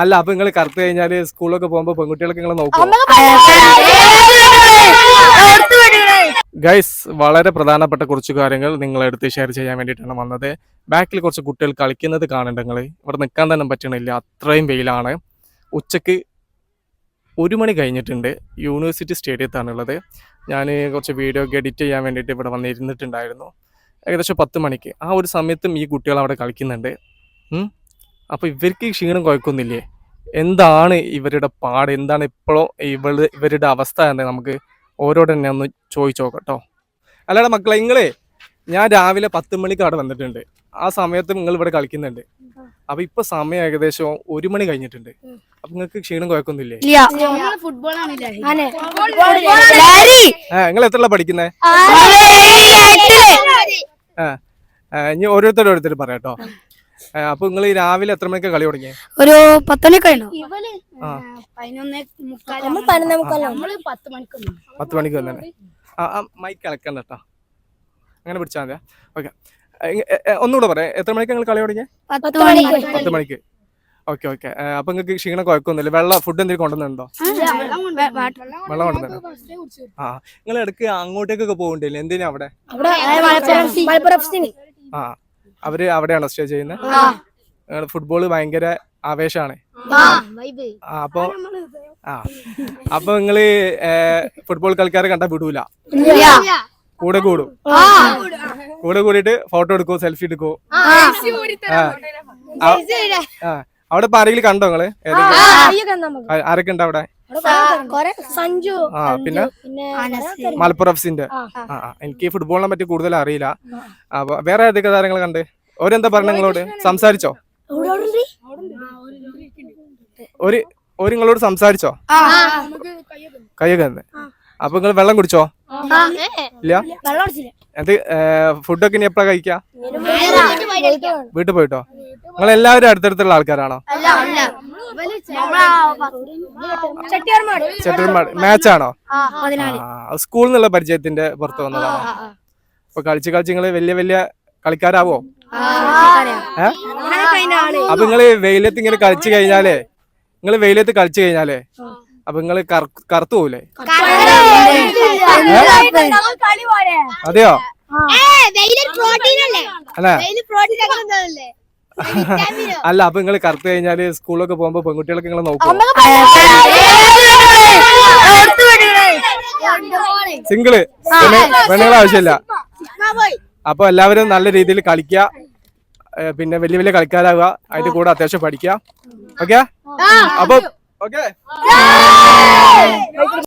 അല്ല അപ്പൊ നിങ്ങൾ കറുത്ത് കഴിഞ്ഞാൽ സ്കൂളിലൊക്കെ പോകുമ്പോ പെൺകുട്ടികളൊക്കെ നിങ്ങൾ നോക്കും ഗൈസ് വളരെ പ്രധാനപ്പെട്ട കുറച്ച് കാര്യങ്ങൾ നിങ്ങളെടുത്ത് ഷെയർ ചെയ്യാൻ വേണ്ടിയിട്ടാണ് വന്നത്. ബാക്കിൽ കുറച്ച് കുട്ടികൾ കളിക്കുന്നത് കാണണ്ട നിങ്ങൾ ഇവിടെ നിൽക്കാൻ തന്നെ പറ്റണില്ല. അത്രയും വെയിലാണ്. ഉച്ചയ്ക്ക് ഒരു മണി കഴിഞ്ഞിട്ടുണ്ട്. യൂണിവേഴ്സിറ്റി സ്റ്റേഡിയത്താണുള്ളത്. ഞാൻ കുറച്ച് വീഡിയോ ഒക്കെ എഡിറ്റ് ചെയ്യാൻ വേണ്ടിയിട്ട് ഇവിടെ വന്നിരുന്നിട്ടുണ്ടായിരുന്നു. ഏകദേശം പത്ത് മണിക്ക്. ആ ഒരു സമയത്തും ഈ കുട്ടികൾ അവിടെ കളിക്കുന്നുണ്ട്. അപ്പോൾ ഇവർക്ക് ഈ ക്ഷീണം കുഴക്കുന്നില്ലേ? എന്താണ് ഇവരുടെ പാട്? എന്താണ് ഇപ്പോഴും ഇവൾ ഇവരുടെ അവസ്ഥ എന്ന് നമുക്ക് ഓരോട് തന്നെ ഒന്ന് ചോദിച്ചു നോക്കട്ടോ അല്ലാടെ മക്കളെ നിങ്ങളെ ഞാൻ രാവിലെ പത്ത് മണിക്ക് അവിടെ വന്നിട്ടുണ്ട്. ആ സമയത്ത് നിങ്ങൾ ഇവിടെ കളിക്കുന്നുണ്ട്. അപ്പൊ ഇപ്പൊ സമയം ഏകദേശം ഒരു മണി കഴിഞ്ഞിട്ടുണ്ട്. അപ്പൊ നിങ്ങൾക്ക് ക്ഷീണം കുഴക്കൊന്നുമില്ലേ ആ നിങ്ങൾ എത്ര പഠിക്കുന്നേ? ആ, ഇനി ഓരോരുത്തരോരോരുത്തർ ഓരോരുത്തർ പറയാട്ടോ അപ്പൊ നിങ്ങൾ രാവിലെ എത്ര മണിക്ക് കളി തുടങ്ങിയ? ഒരു പത്തണി കഴിഞ്ഞു? ആ. പതിനൊന്നേ മുക്കാൽ നമ്മൾ പതിനൊന്നേ മുക്കാൽ നമ്മൾ പത്ത് മണിക്ക് വന്നെ മൈക്ക് അലക്കണ്ട കേട്ടോ അങ്ങനെ പിടിച്ചാൽ മതിയാ ഓക്കെ. ഒന്നുകൂടെ പറയാം. എത്ര മണിക്ക് നിങ്ങൾ കളി തുടങ്ങിയ? പത്ത് മണി മണിക്ക്. Okay okay. അപ്പൊ നിങ്ങൾക്ക് ക്ഷീണം കുഴപ്പമൊന്നുമില്ല വെള്ളം ഫുഡ് എന്തെങ്കിലും കൊണ്ടുവന്നുണ്ടോ വെള്ളം കൊണ്ടുവന്നു ആ നിങ്ങൾ ഇടയ്ക്ക് അങ്ങോട്ടേക്കൊക്കെ പോകുന്നുണ്ടല്ലേ എന്തിനാ അവിടെ? ആ. അവർ അവിടെയാണോ സ്റ്റേ ചെയ്യുന്നത് ഫുട്ബോൾ ഭയങ്കര ആവേശമാണ് അപ്പൊ ആ അപ്പൊ നിങ്ങൾ ഫുട്ബോൾ കളിക്കാരെ കണ്ട വിടൂല? കൂടെ കൂടും? കൂടെ കൂടിയിട്ട് ഫോട്ടോ എടുക്കോ സെൽഫി എടുക്കോ? ആ. ആ, ആ. അവിടെ ഇപ്പൊ ആരെങ്കിലും കണ്ടോ നിങ്ങൾ ആരൊക്കെ ഉണ്ട് അവിടെ? സഞ്ജു ആ പിന്നെ? പിന്നെ മലപ്പുറം എഫ്സിന്റെ ആ. എനിക്ക് ഫുട്ബോളിനെ പറ്റി കൂടുതൽ അറിയില്ല. അപ്പൊ വേറെ ഏതൊക്കെ താരങ്ങൾ കണ്ട്? ഓരെന്താ പറഞ്ഞ നിങ്ങളോട്? സംസാരിച്ചോ? ഒരു ഒരു നിങ്ങളോട് സംസാരിച്ചോ? കയ്യൊക്കെ തന്നെ. അപ്പൊ നിങ്ങൾ വെള്ളം കുടിച്ചോ? ഇല്ല? അത് ഫുഡൊക്കെ ഇനി എപ്പോഴാ കഴിക്കാ? വീട്ടിൽ പോയിട്ടോ? നിങ്ങൾ എല്ലാവരും അടുത്തടുത്തുള്ള ആൾക്കാരാണോ? ചെട്ടിയാർമാട് മാച്ചാണോ സ്കൂളിൽ നിന്നുള്ള പരിചയത്തിന്റെ പുറത്ത് വന്നതാണോ? അപ്പൊ കളിച്ച് കളിച്ച് നിങ്ങൾ വലിയ വലിയ കളിക്കാരാവോ? അപ്പൊ നിങ്ങൾ വെയിലത്ത് ഇങ്ങനെ കളിച്ചു കഴിഞ്ഞാലേ നിങ്ങൾ വെയിലത്ത് കളിച്ചു കഴിഞ്ഞാലേ അപ്പൊ നിങ്ങൾ കറ- കറുത്തു പോവില്ലേ അതെയോ? അല്ലേ? അല്ല അപ്പൊ നിങ്ങൾ കറുത്ത് കഴിഞ്ഞാൽ സ്കൂളിലൊക്കെ പോകുമ്പോ പെൺകുട്ടികളൊക്കെ നിങ്ങളെ നോക്കും? സിംഗിൾ പെണ്ണുങ്ങളെ ആവശ്യമില്ല. അപ്പൊ എല്ലാവരും നല്ല രീതിയിൽ കളിക്കുക ഏ, പിന്നെ വലിയ വലിയ കളിക്കാരാകുക അതിന്റെ കൂടെ അത്യാവശ്യം പഠിക്കുക ഓക്കെ? അപ്പൊ ഓക്കെ?